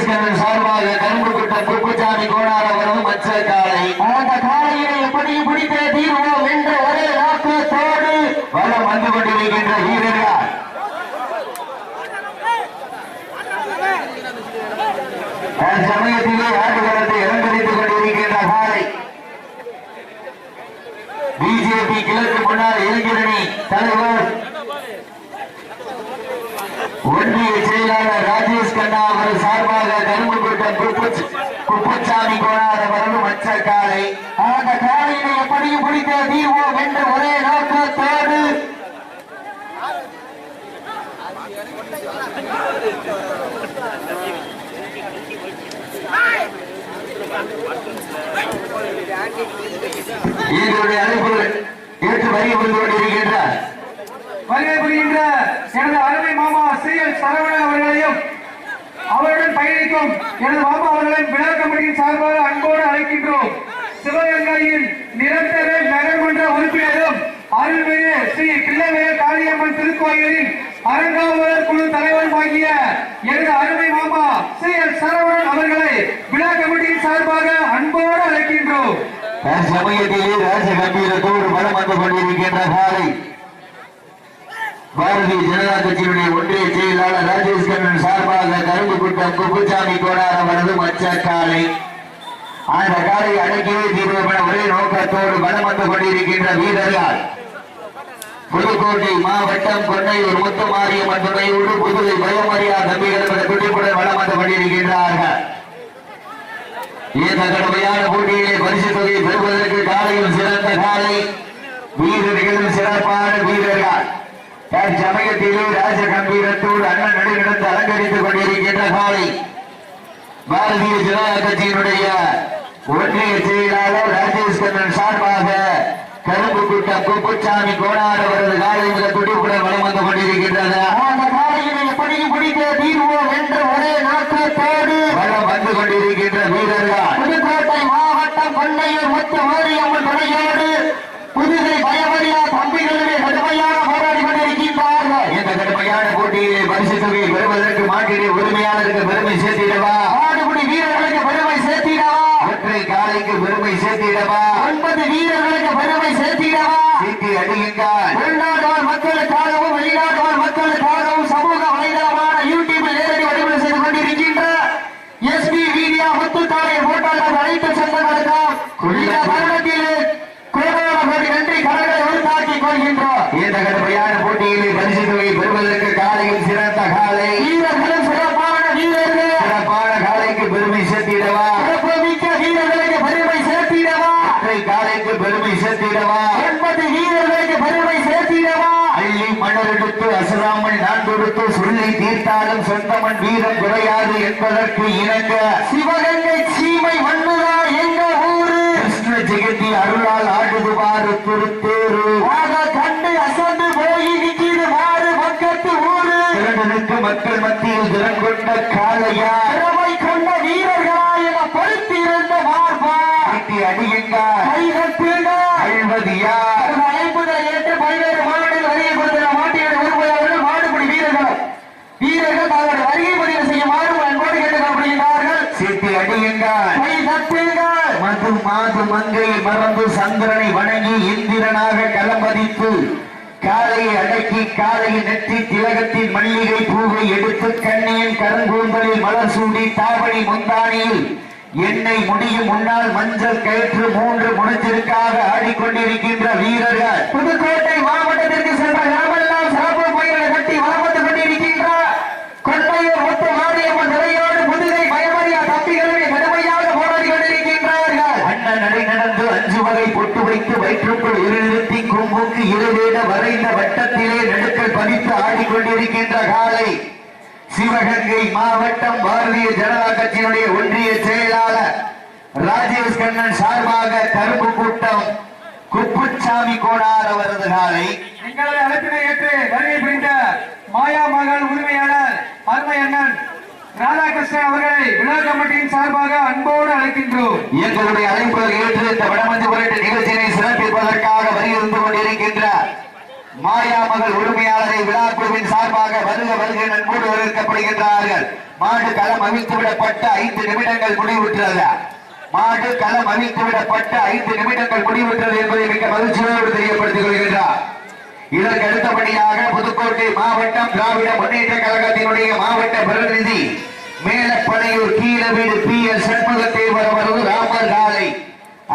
ராஜேஷ் கண்ணன் சார்பாக கரும்பு குட்டம் குப்புசாமி கோணாரவரம் மச்ச காலை அந்த காலையை எப்படி பிடித்தே தீர்வோம் என்ற ஒரே நோக்கத்தோடு வலம் வந்து கொண்டிருக்கின்ற வீரர்கள்? சமயத்திலே ஆட்டுகளத்தை அலங்கரித்துக் கொண்டிருக்கின்ற காலை பிஜேபி கிழக்கு முன்னாள் இளைஞரணி தலைவர் ஒன்றிய செயலாளர் ராஜேஷ் கண்ணா அவர்கள் சார்பாக கரும்பு கூட்டம் குப்புச்சாமி கோணாத வரவு மச்ச காலை அந்த காலையினை எப்படியும் பிடித்தே தீர்வோம் என்ற ஒரே நோக்கத்தோடு இதனுடைய அழைப்பு ஏற்று வரி வந்து கொண்டிருக்கின்றார் வருகை புரிகின்ற எனது அருமை மாமா சி எல் சரவணன் அவர்களையும் அவருடன் பயணிக்கும் எனது மாமா அவர்களின் விழா கமிட்டியின் சார்பாக அன்போடு அழைக்கின்றோம். சிவகங்கையின் நிரந்தர நகர்மன்ற உறுப்பினரும் அருள்மிகு ஸ்ரீ பிள்ளைவேல காளியம்மன் திருக்கோயிலின் அரங்காவலர் குழு தலைவருமாகிய எனது அருமை மாமா சி எல் சரவணன் அவர்களை விழா கமிட்டியின் சார்பாக அன்போடு அழைக்கின்றோம். சமயத்திலே ராஜ கம்பீரத்தோடு பலம் வந்து கொண்டிருக்கின்ற காலை பாரதிய ஜனதா கட்சியினுடைய ஒன்றிய செயலாளர் ராஜேஷ் கண்ணன் சார்பாக கரும்பு குட்டம் குப்புசாமி கோடார வரது மச்ச அந்த காலை அடக்கியே தீர்வு ஒரே நோக்கத்தோடு பலம் வந்து கொண்டிருக்கின்ற வீரர்கள் புதுக்கோட்டை மாவட்டம் கொன்னையூர் முத்துமாரியம்மன் துணையோடு புதுவை பயமறியா தம்பிகள் துடிப்புடன் வளம் வந்து கொண்டிருக்கின்றார்கள். இந்த கடுமையான போட்டியிலே பரிசு தொகையை பெறுவதற்கு காலையில் சிறந்த காலை. வீரர்களும் சிறப்பான வீரர்கள். தற்சமயத்திலே ராஜ கம்பீரத்தோடு அண்ணன் நடுநடந்து அலங்கரித்துக் கொண்டிருக்கின்ற காலை பாரதிய ஜனதா கட்சியினுடைய ஒன்றிய செயலாளர் ராஜேஷ் கண்ணன் சார்பாக கரும்பு கூட்டம் குப்புச்சாமி கோணார் அவரது காலை முதல் துடிப்புடன் வலம் வந்து கொண்டிருக்கின்றது அந்த காலையை எப்படியும் பிடித்தே தீர்வோம் என்ற ஒரே நோக்கத்தோடு வலம் வந்து கொண்டிருக்கின்ற வீரர்கள் புதுக்கோட்டை மாவட்டம் கொண்டையூர் முத்து மாரியம்மன் துணையோடு புதுகை பயமறியா தம்பிகளுடைய கடுமையான போராடி கொண்டிருக்கின்றார்கள் இந்த கடுமையான போட்டியிலே பரிசு தொகையை பெறுவதற்கு மாட்டிலே உரிமையாளருக்கு பெருமை சேர்த்திடவா ஆடுபுடி வீரர்களுக்கு பெருமை சேர்த்திடவா ஒற்றை காலைக்கு பெருமை சேர்த்திடவா ஒன்பது வீரர்களுக்கு பெருமை சேர்த்திடவா சீட்டி அடியுங்கள் உள்நாட்டவர் மக்களுக்காகவும் வெளிநாட்டவர் மக்களுக்காகவும் சமூக வலைதளமான யூடியூபில் நேரடி வடிவம் செய்து கொண்டிருக்கின்ற எஸ்பி மீடியா முத்துத்தாரை போட்டாளர் அனைத்து சொந்தங்களுக்கும் இந்த தருணத்தில் கோடான கோடி நன்றி கடலை உருத்தாக்கிக் கொள்கின்றோம். இந்த கடுமையான போட்டியிலே பரிசு தொகையை பெறுவதற்கு காலையில் சிறந்த காலை. வீரர்களும் சிறப்பான வீரர்கள். சிறப்பான காலைக்கு பெருமை சேர்த்திடவா? சிறப்புமிக்க வீரர்களுக்கு பெருமை சேர்த்திடவா? ஒற்றை காலைக்கு பெருமை சேர்த்திடவா? ஒன்பது வீரர்களுக்கு பெருமை சேர்த்திடவா? அள்ளி மணலெடுத்து அசுராமல் நான் கொடுத்து சொல்லி தீர்த்தாலும் சொந்தமன் வீரம் குறையாது என்பதற்கு இணங்க சிவகங்கை சீமை மண்ணுதா எங்க ஊரு. கிருஷ்ண ஜெகதி அருளால் ஆடுதுவாறு திருத்தேரு. கண்டு அசந்து போய் நிக்கிது மாறு பக்கத்து ஊரு. திறனுக்கு மக்கள் மத்தியில் திறன் கொண்ட காலையா திறமை கொண்ட வீரர்களா என படுத்திருந்த மார்பா. கட்டி அடியுங்கள் கைகட்டுங்க அழ்வது யார் அழைப்புதல் ஏற்று பல்வேறு மாவட்டங்கள் வருகை கொடுத்த மாட்டியோட உறுப்பினர்கள் மாடுபிடி வீரர்கள் வீரர்கள் தங்களுடைய வருகை பதிவு செய்யுமாறு அன்போடு கேட்டுக்கொள்ளப்படுகிறார்கள் சீட்டி அடியுங்கள் கை தட்டுங்கள் மது மாது மங்கை மறந்து சந்திரனை வணங்கி இந்திரனாக களமதித்து காலையை அடக்கி காலையை நெற்றி திலகத்தின் மல்லிகை பூவை எடுத்து கண்ணியின் கருங்கூந்தலில் மலர் சூடி தாவணி முந்தானியில் என்னை முடியும் முன்னால் மஞ்சள் கயிற்று மூன்று முனத்திற்காக ஆடிக்கொண்டிருக்கின்ற வீரர்கள். புதுக்கோட்டை மாவட்டத்திற்கு அஞ்சு வகை பொட்டு வைத்து வயிற்றுக்குள் இருநிறுத்தி கொம்புக்கு இருவேட வரைந்த வட்டத்திலே நடுக்கல் பதித்து ஆடிக்கொண்டிருக்கின்ற காலை சிவகங்கை மாவட்டம் பாரதிய ஜனதா கட்சியினுடைய ஒன்றிய செயலாளர் ராஜேஷ் கண்ணன் சார்பாக கருப்பு கூட்டம் குப்புச்சாமி கோடார் அவரது காலை. எங்களது அழைப்பினை ஏற்று வருகை புரிந்த மாயா மகள் உரிமையாளர் அருமை அண்ணன் ராதாகிருஷ்ணன் அவர்களை விழா கமிட்டியின் சார்பாக அன்போடு அழைக்கின்றோம். எங்களுடைய அழைப்புகள் ஏற்று இந்த வடமஞ்சு புரட்டு நிகழ்ச்சியினை சிறப்பிப்பதற்காக வருகிருந்து கொண்டிருக்கின்ற மாயாமகள் உரிமையாளரை விழாக்குழுவின் சார்பாக வருக வருக நன்மூடு வரவேற்கப்படுகின்றார்கள். மாடு களம் அவிழ்த்து விடப்பட்ட ஐந்து நிமிடங்கள் முடிவுற்றது. மாடு களம் அவிழ்த்து விடப்பட்ட ஐந்து நிமிடங்கள் முடிவுற்றது என்பதை மிக மகிழ்ச்சியோடு தெரியப்படுத்திக் கொள்கின்றார். இதற்கு அடுத்தபடியாக புதுக்கோட்டை மாவட்டம் திராவிட முன்னேற்ற கழகத்தினுடைய மாவட்ட பிரதிநிதி மேலப்பனையூர் கீழவீடு பி எல் சண்முகத்தேவர் அவரது ராமர் காலை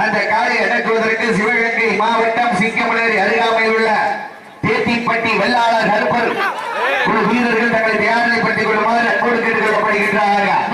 அந்த காலை அடக்குவதற்கு சிவகங்கை மாவட்டம் சிங்கமலேரி அருகாமையில் உள்ள தேத்திப்பட்டி வெள்ளாளர் கருப்பர் குழு வீரர்கள் தங்களை தயாரிப்படுத்திக் கொள்ளுமாறு அன்போடு கேட்டுக்கொள்ளப்படுகின்றார்கள். நேரங்கள்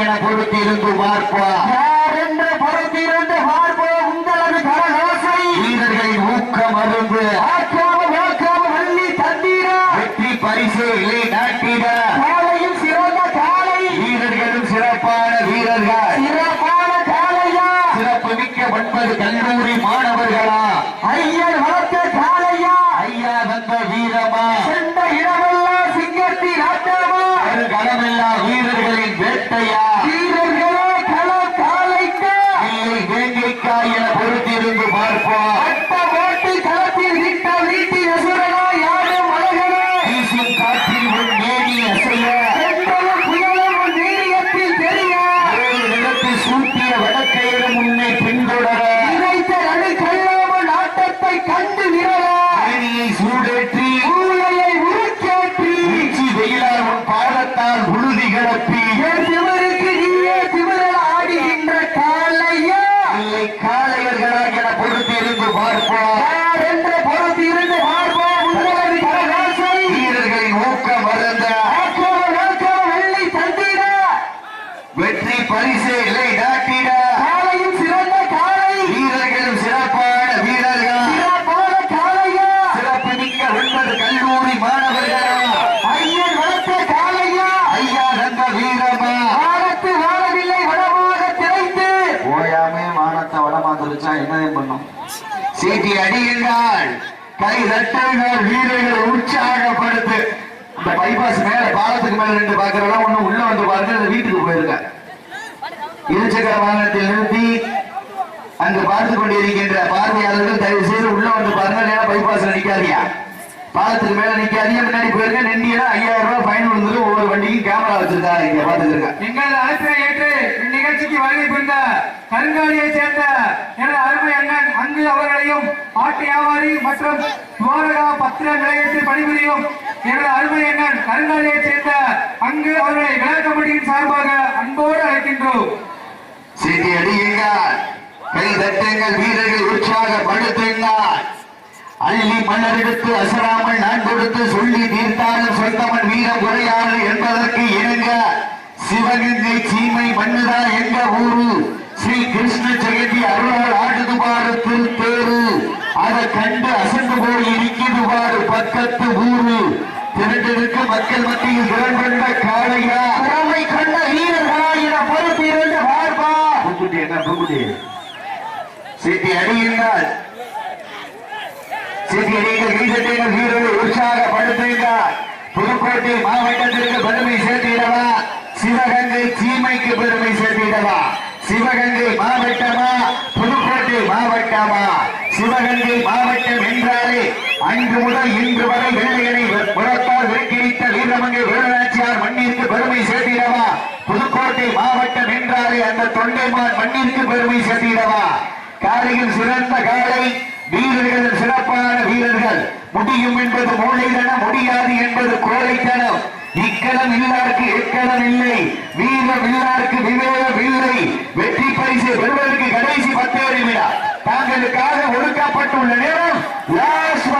என பொறுத்திருந்து பார்ப்போம் யார் என்று பொறுத்திருந்து பார்ப்போம் உங்களது கரகோசை வீரர்களின் ஊக்கம் அருந்து. ஆக்காம வாக்காம வள்ளி தந்தீரா. வெற்றி பரிசு இல்லை நாட்டிட. காளையும் சிறந்த காளை வீரர்களும் சிறப்பான வீரர்கள். சிறப்பான காளையா சிறப்பு மிக்க ஒன்பது கல்லூரி மாணவர்களா. ஐயன் வளர்த்த காளையா ஐயா வந்த வீரமா. சென்ற இடமெல்லாம் சிங்கத்தின் ஆட்டாமா. ஒரு வீரர்களின் மானத்தை வடமாந்துருச்சா என்னதே பண்ணும் சீட்டி அடியுங்கள் கை தட்டுங்கள் வீரர்கள் உற்சாகப்படுத்து. இந்த பைபாஸ் மேல பாலத்துக்கு மேல நின்று பாக்குறதெல்லாம் ஒண்ணு உள்ள வந்து பாருங்க வீட்டுக்கு போயிருங்க. இருசக்கர வாகனத்தில் நிறுத்தி அங்கு பார்த்து கொண்டிருக்கின்ற பார்வையாளர்கள் தயவு செய்து உள்ள வந்து பாருங்க நேரம் பைபாஸ்ல நிக்காதியா பாலத்துக்கு மேல நிக்காதீங்க முன்னாடி போயிருங்க நின்றீங்கன்னா ஐயாயிரம் ரூபாய் ஃபைன் விழுந்தது ஒவ்வொரு வண்டிக்கும் கேமரா வச்சிருக்காங்க இங்க பாத்துக்கிறேன் எங்களை அழைப்பை ஏற்று இந்நிகழ்ச்சிக்கு வருகை புரிந்த கருங்காலியை சேர்ந்த எனது அருமை அண்ணன் அங்கு அவர்களையும் ஆட்டு வியாபாரி மற்றும் துவாரகா பத்திர நிலையத்தில் பணிபுரியும் எனது அருமை அண்ணன் கருங்காலியை சேர்ந்த அங்கு அவர்களை விளையாட்டு கமிட்டியின் சார்பாக அன்போடு அழைக்கின்றோம். சீட்டி அடியுங்கள். கை தட்டுங்கள் வீரர்கள் உற்சாகப்படுத்துங்கள் அள்ளி மலர் எடுத்து அசராமல் நான் கொடுத்து சொல்லி தீர்த்தாலும் சொந்தமன் வீரம் குறையாது என்பதற்கு இணங்க சிவகங்கை சீமை மண்ணுதான் எங்க ஊரு. ஸ்ரீ கிருஷ்ண ஜெயந்தி அருளால் ஆடுது பாரு திருத்தேரு. அதை கண்டு அசந்து போய் இருக்கிறது பாரு பக்கத்து ஊரு. திரண்டிருக்க மக்கள் மத்தியில் திரண்ட காளையா. திறமை கண்ட வீரர்களா என பொறுத்து இருந்து பார்ப்பா பூக்குட்டி என்ன பூக்குட்டி சீட்டி அடியுங்கள் சீட்டி அடியுங்கள் வீரர்கள் வீரர்கள் உற்சாகப்படுத்துங்கள் புதுக்கோட்டை மாவட்டத்திற்கு பெருமை சேர்த்திடவா? சிவகங்கை சீமைக்கு பெருமை சேர்த்திடவா? சிவகங்கை மாவட்டமா? புதுக்கோட்டை மாவட்டமா? சிவகங்கை மாவட்டம் என்றாலே அன்று முதல் இன்று வரை வேலைகளை புறத்தால் விரட்டிடித்த வீரமங்கை வேலுநாச்சியார் மண்ணிற்கு பெருமை சேர்த்திடவா? புதுக்கோட்டை மாவட்டம் என்றாலே அந்த தொண்டைமான் மண்ணிற்கு பெருமை சேர்த்திடவா? காலையில் சிறந்த காலை வீரர்கள் சிறப்பான வீரர்கள். முடியும் என்பது மூளைதன முடியாது என்பது கோழைத்தனம். இக்கணம் இல்லாருக்கு எக்கணம் இல்லை. வீரம் இல்லாருக்கு விவேகம் இல்லை. வெற்றி பரிசு பெறுவதற்கு கடைசி பத்து வருகிறார் தாங்களுக்காக ஒடுக்கப்பட்டுள்ள நேரம் லாஸ்ட்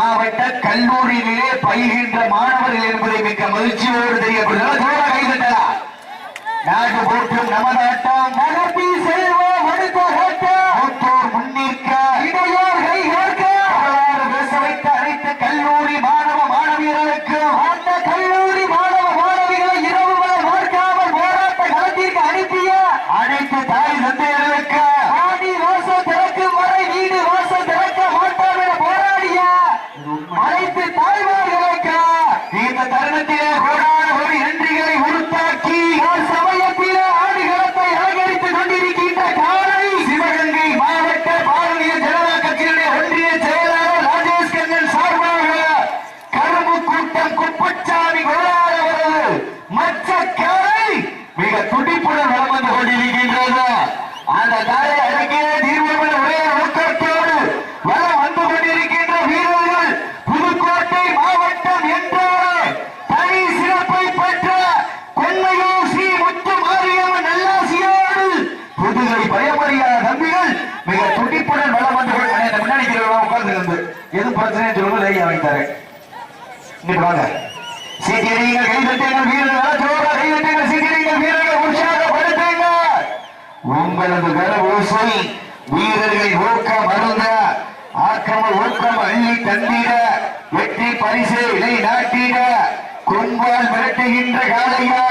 மாவட்ட கல்லூரியிலே பயில்கின்ற மாணவர்கள் என்பதை மிக்க மகிழ்ச்சியோடு தெரியப்படுகிறது நாடு போற்றும் நமதாட்டம் எது பிரச்சனை சொல்லுங்க லையா வைத்தாரு இன்னைக்கு வாங்க. சீக்கிரங்கள் கைதட்டுங்கள் வீரர்கள் ஜோரா கைதட்டுங்கள் சீக்கிரங்கள் வீரர்கள் உற்சாகப்படுத்துங்கள். உங்களது கர ஓசை வீரர்களை ஊக்கம் அருந்த ஆக்கிரம ஊக்கம் அள்ளி தந்திட வெற்றி பரிசை நிலை நாட்டிட கொன்பால் மிரட்டுகின்ற காலையா